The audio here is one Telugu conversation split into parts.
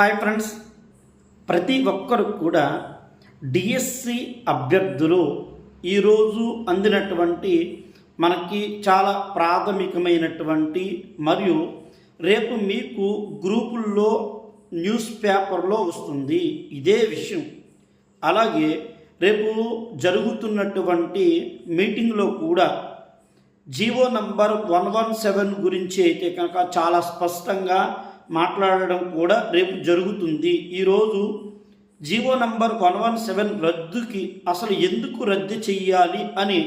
హాయ్ ఫ్రెండ్స్ ప్రతి ఒక్కరు కూడా డిఎస్సి అభ్యర్థులు ఈరోజు అందినటువంటి మనకి చాలా ప్రాథమికమైనటువంటి మరియు రేపు మీకు గ్రూపుల్లో న్యూస్ పేపర్లో వస్తుంది ఇదే విషయం. అలాగే రేపు జరుగుతున్నటువంటి మీటింగ్లో కూడా GO number one one seven గురించి అయితే కనుక చాలా స్పష్టంగా మాట్లాడడం కూడా రేపు జరుగుతుంది. ఈరోజు GO number one one seven రద్దుకి అసలు ఎందుకు రద్దు చెయ్యాలి అని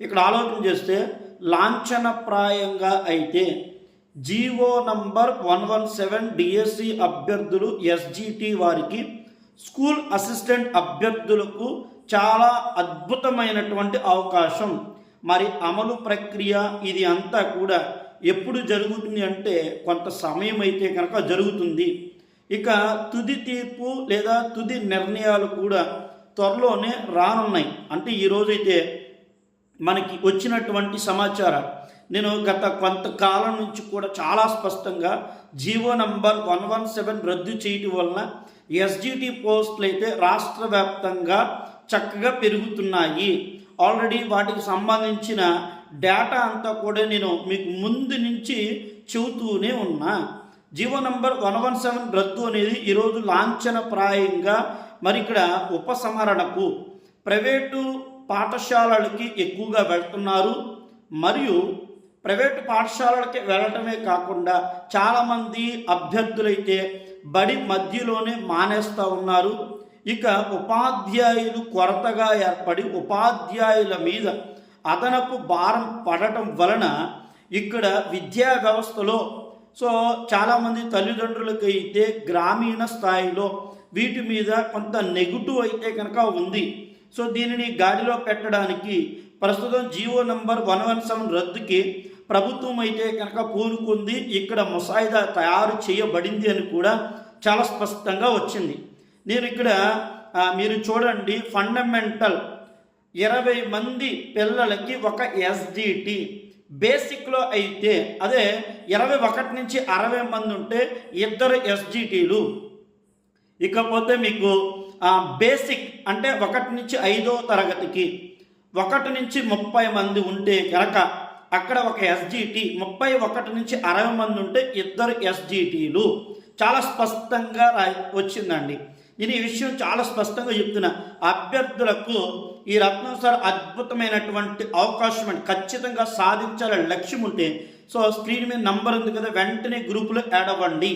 ఇక్కడ ఆలోచన చేస్తే లాంఛనప్రాయంగా అయితే GO number one one seven DSC అభ్యర్థులు ఎస్జిటి వారికి స్కూల్ అసిస్టెంట్ అభ్యర్థులకు చాలా అద్భుతమైనటువంటి అవకాశం. మరి అమలు ప్రక్రియ ఇది అంతా కూడా ఎప్పుడు జరుగుతుంది అంటే కొంత సమయం అయితే కనుక జరుగుతుంది. ఇక తుది తీర్పు లేదా తుది నిర్ణయాలు కూడా త్వరలోనే రానున్నాయి. అంటే ఈరోజైతే మనకి వచ్చినటువంటి సమాచారం. నేను గత కొంతకాలం నుంచి కూడా చాలా స్పష్టంగా GO number one one seven రద్దు చేయటం వలన ఎస్జిటి పోస్టులు అయితే రాష్ట్ర వ్యాప్తంగా చక్కగా పెరుగుతున్నాయి. ఆల్రెడీ వాటికి సంబంధించిన డేటా అంతా కూడా నేను మీకు ముందు నుంచి చెబుతూనే ఉన్నా. GO number one one seven రద్దు అనేది ఈరోజు లాంఛనప్రాయంగా మరి ఇక్కడ ఉపసంహరణకు ప్రైవేటు పాఠశాలలకి ఎక్కువగా వెళ్తున్నారు. మరియు ప్రైవేటు పాఠశాలలకి వెళ్ళటమే కాకుండా చాలామంది అభ్యర్థులైతే బడి మధ్యలోనే మానేస్తూ ఉన్నారు. ఇక ఉపాధ్యాయులు కొరతగా ఏర్పడి ఉపాధ్యాయుల మీద అదనపు భారం పడటం వలన ఇక్కడ విద్యా వ్యవస్థలో సో చాలామంది తల్లిదండ్రులకి అయితే గ్రామీణ స్థాయిలో వీటి మీద కొంత నెగిటివ్ అయితే కనుక ఉంది. సో దీనిని గాడిలో పెట్టడానికి ప్రస్తుతం GO number one one seven రద్దుకి ప్రభుత్వం అయితే కనుక పూనుకుంది ఇక్కడ ముసాయిదా తయారు చేయబడింది అని కూడా చాలా స్పష్టంగా వచ్చింది. నేను ఇక్కడ మీరు చూడండి ఫండమెంటల్ ఇరవై మంది పిల్లలకి ఒక ఎస్డిటి బేసిక్లో అయితే అదే ఇరవై ఒకటి నుంచి అరవై మంది ఉంటే ఇద్దరు ఎస్జిటీలు ఇకపోతే మీకు బేసిక్ అంటే ఒకటి నుంచి ఐదో తరగతికి ఒకటి నుంచి ముప్పై మంది ఉంటే కనుక అక్కడ ఒక ఎస్జిటి ముప్పై ఒకటి నుంచి అరవై మంది ఉంటే ఇద్దరు ఎస్జిటీలు చాలా స్పష్టంగా రా వచ్చిందండి. ఇది ఈ విషయం చాలా స్పష్టంగా చెప్తున్నా. అభ్యర్థులకు ఈ రత్నం సార్ అద్భుతమైనటువంటి అవకాశం అండి. ఖచ్చితంగా సాధించాలని లక్ష్యం ఉంటే సో స్క్రీన్ మీద నంబర్ ఉంది కదా వెంటనే గ్రూపులో యాడ్ అవ్వండి.